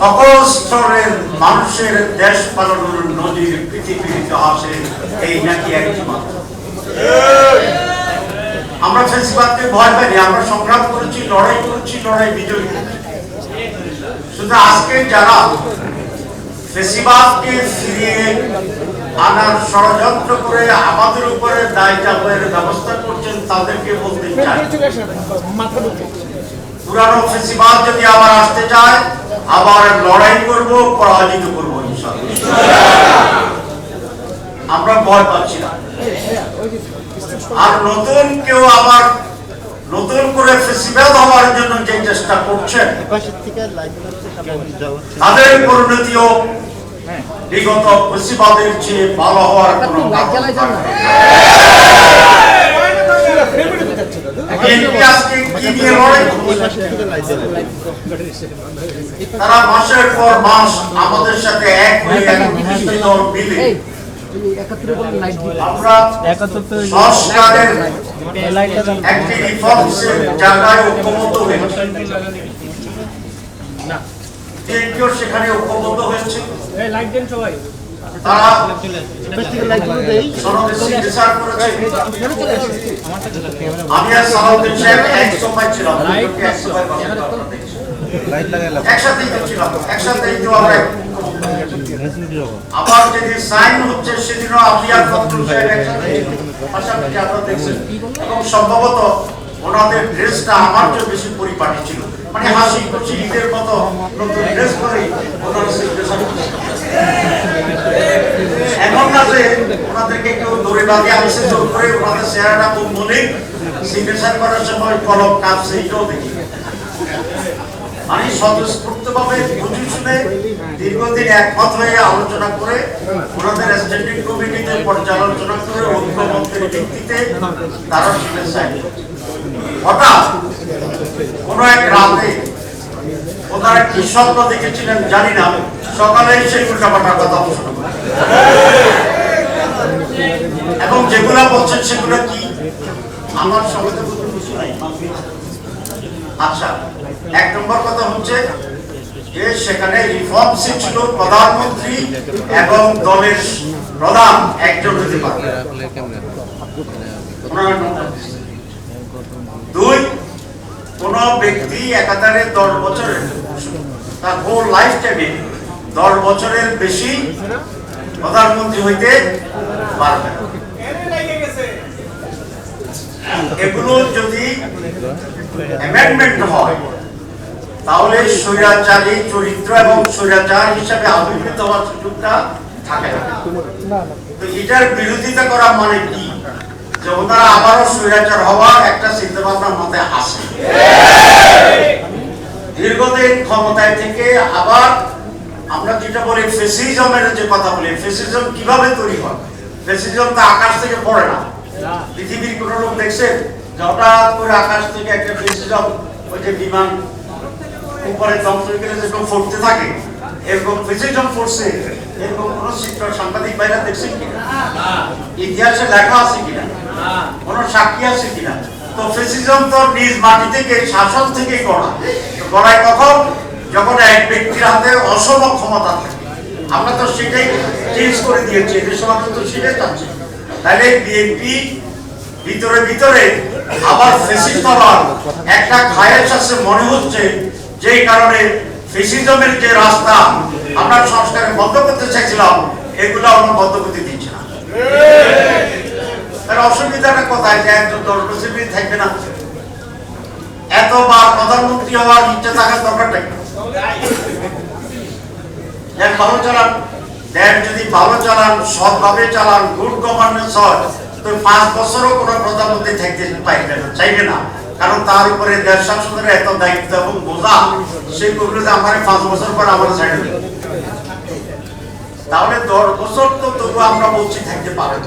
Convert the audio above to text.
সকল স্তরের মানুষের দেশ পালনের নদীর পৃথিবীর ইতিহাসে এই নাকি একটি মাত্র আমরা ফেসিবাদকে ভয় পাইনি, আমরা সংগ্রাম করেছি, লড়াই করেছি, লড়াই বিজয়ী শুধু আজকে যারা ফেসিবাদকে ফিরিয়ে আনার ষড়যন্ত্র করে আমাদের উপরে দায় চাপের ব্যবস্থা করছেন, তাদেরকে বলতে চাই। পুরানো ফেসিবাদ যদি আবার আসতে চায় আবার লড়াই করব, পরাজিত করব আমরা ভয় পাচ্ছি না। আর নতুন কেউ আবার নতুন করে ফেসিবাদ হওয়ার জন্য যে চেষ্টা করছেন, তাদের পরিণতিও বিগত ফেসিবাদের চেয়ে ভালো হওয়ার কোনো কারণ নেই। বিএনপি আজকে কি নিয়ে লড়াই করছে? তারা মাসের পর মাস আমাদের সাথে এক হয়ে এক দল মিলে। আমরা সংস্কারের একটি রিফর্মসের জায়গায় ঐক্যমত হয়েছে সেখানে ঐক্যবদ্ধ হয়েছে। লাইট দেন সিগনেচার আবার যেদিন সাইন হচ্ছে, সেদিনও আপনি আর ফখরুল সাহেব একসাথে এবং সম্ভবত ওনাদের ড্রেসটা আমার চেয়ে বেশি পরিপাটি ছিল। মানে হাসি খুশি ঈদের মতো নতুন ড্রেস করে ওনারা সিগনেচার এখন না যে ওনাদেরকে ধরে বাঁধে আনছে জোর করে ওনাদের চেহারাটা খুব মনে সিগনেচার করার সময় কলম কাঁপছে, এটাও দেখি। মানে স্বতঃস্ফূর্তভাবে বুঝে শুনে দীর্ঘদিন একমত হয়ে আলোচনা করে ওনাদের স্ট্যান্ডিং কমিটিতে পর্যালোচনা করে ঐক্যমতের ভিত্তিতে তারা সেটা চাই হঠাৎ কোন এক রাতে ওনারা কি স্বপ্ন দেখেছিলেন জানি না। সকালে সেই উল্টাপাল্টা কথা আলোচনা করে এবং যেগুলা বলছেন সেগুলো কি আমার সঙ্গে আচ্ছা এক নম্বর কথা হচ্ছে যে সেখানে রিফর্ম ছিল প্রধানমন্ত্রী এবং দলের প্রধান একজন হতে দিচ্ছে। দুই, কোন ব্যক্তি একাধারে দশ বছরের, তার হোল লাইফ টাইমে দশ বছরের বেশি প্রধানমন্ত্রী হইতে পারবে এগুলো যদি হয়, তাহলে স্বৈরাচারী চরিত্র এবং স্বৈরাচার হিসাবে আবির্ভূত হওয়ার সুযোগটা থাকে না। এটার বিরোধিতা করা মানে কি? যে ওনারা আবারও স্বৈরাচার হওয়ার একটা চিন্তা ভাবনার মধ্যে আসে। দীর্ঘদিন ক্ষমতায় থেকে আবার আমরা যেটা বলি ফেসিজমের যে কথা বলি ফেসিজম কীভাবে তৈরি হয়? ফেসিজম তো আকাশ থেকে পড়ে না। পৃথিবীর কোন লোক দেখছেন যে হঠাৎ করে আকাশ থেকে একটা ফেসিজম ওই যে বিমান উপরে ধ্বংস গেলে যেরকম ফুটতে থাকে, এরকম ফেসিজম ফুটছে। এরকম কোন চিত্র সাংবাদিক বাইরে দেখছেন কিনা ইতিহাসে লেখা আছে কিনা কোন সাক্ষী আছে কিনা তো ফেসিজম তো নিজ মাটি থেকে, শাসন থেকে গড়া। গড়ায় কখন? যখন এক ব্যক্তির হাতে অসম ক্ষমতা থাকে, আমরা তো সেটাই চেঞ্জ করে দিয়েছি সমাজে তো সেটাই চাচ্ছি তাহলে বিএনপি ভিতরে ভিতরে আবার ফেসিস্ট হওয়ার একটা খায়ের আছে মনে হচ্ছে, যেই কারণে ফেসিজমের যে রাস্তা আমরা সংস্কারে বন্ধ করতে চাইছিলাম, এগুলো আমরা বন্ধ করতে দিচ্ছি না। তার অসুবিধাটা কোথায়? যে একজন দশ থাকবে না। এতবার প্রধানমন্ত্রী হওয়ার ইচ্ছে থাকার দরকারটা কি? দেন ভালো চালান। দেন যদি ভালো চালান, সৎভাবে চালান গুড গভর্নেন্স হয়, তো পাঁচ বছরও কোনো প্রধানমন্ত্রী থাকতে পাইবে না, চাইবে না। কারণ তার উপরে দেশ শাসনের এত দায়িত্ব এবং বোঝা, সেই করলে আমার পাঁচ বছর পর আমার ছেড়ে তাহলে দশ বছর তো তবু আমরা বলছি থাকতে পারেন